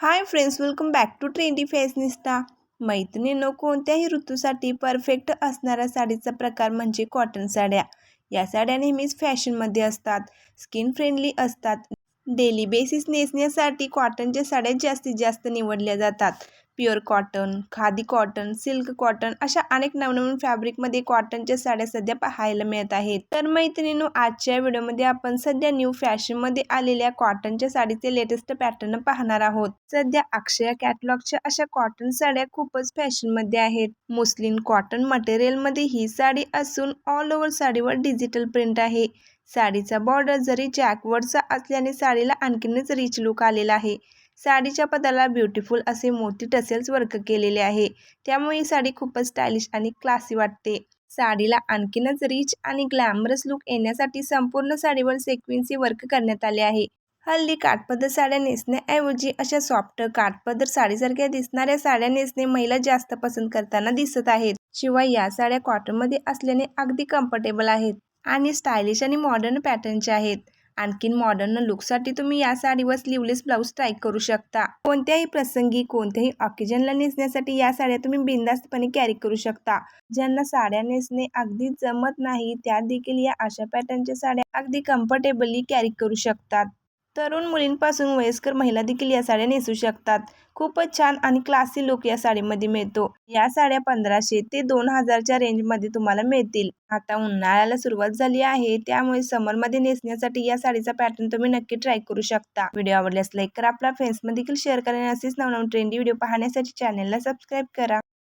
Hi friends welcome back to trendy fashionista मैत्रिणींनो कोणत्याही ऋतूसाठी परफेक्ट असणाऱ्या साडीचा प्रकार म्हणजे कॉटन साड्या. या साड्या नेहमीच फॅशनमध्ये असतात स्किन फ्रेंडली असतात. डेली बेसिस नेसण्यासाठी कॉटनच्या साड्या जास्तीत जास्त निवडल्या जातात. Pure cotton khadi cotton silk cotton अशा अनेक नवनवीन फॅब्रिकमध्ये कॉटनच्या साड्या सध्या पाहायला मिळत आहेत. तर मैत्रिणींनो आजच्या व्हिडिओमध्ये आपण सध्या न्यू फॅशनमध्ये आलेल्या कॉटनच्या साडीचे लेटेस्ट पॅटर्न पाहणार आहोत. सध्या अक्षया कॅटलॉगच्या अशा कॉटन साड्या खूपच फॅशनमध्ये आहेत. मुस्लिम कॉटन मटेरियलमध्ये ही साडी असून ऑल ओव्हर साडीवर डिजिटल प्रिंट आहे. साडीचा बॉर्डर जरी जॅकवर्डचा असल्याने साडीला आणखीनच रिच लुक आलेला आहे. साडीच्या पदाला ब्युटिफुल असे मोठी टसेल्स वर्क केलेले आहे. त्यामुळे ही साडी खूपच स्टायलिश आणि क्लासी वाटते. साडीला आणखीनच रिच आणि ग्लॅमरस लुक येण्यासाठी संपूर्ण साडीवर सेक्विन्सी वर्क करण्यात आले आहे. हल्ली काठपदर साड्या नेसण्याऐवजी अशा सॉफ्ट काठपदर साडीसारख्या दिसणाऱ्या साड्या नेसणे महिला जास्त पसंत करताना दिसत आहेत. शिवाय या साड्या कॉटनमध्ये असल्याने अगदी कम्फर्टेबल आहेत आणि स्टायलिश आणि मॉडर्न पॅटर्नच्या आहेत. आणखीन मॉडर्न लुकसाठी तुम्ही या साडीवर स्लीवलेस ब्लाऊज ट्राय करू शकता. कोणत्याही प्रसंगी कोणत्याही ऑकेजनला नेसण्यासाठी या साड्या तुम्ही बिंदास्तपणे कॅरी करू शकता. ज्यांना साड्या नेसणे अगदी जमत नाही त्या देखील या अशा पॅटर्नच्या साड्या अगदी कम्फर्टेबली कॅरी करू शकतात. तरुण मुलींपासून वयस्कर महिला देखील या साड्या नेसू शकतात. खूपच छान आणि क्लासी लुक या साडीमध्ये मिळतो. या साड्या पंधराशे ते दोन हजारच्या रेंजमध्ये तुम्हाला मिळतील. आता उन्हाळ्याला सुरुवात झाली आहे त्यामुळे समरमध्ये नेसण्यासाठी या साडीचा पॅटर्न तुम्ही नक्की ट्राय करू शकता. व्हिडिओ आवडल्यास लाईक करा. आपल्या फ्रेंड्समध्ये देखील शेअर करा आणि असेच नवनवीन ट्रेंडी व्हिडिओ पाहण्यासाठी चॅनलला सबस्क्राईब करा.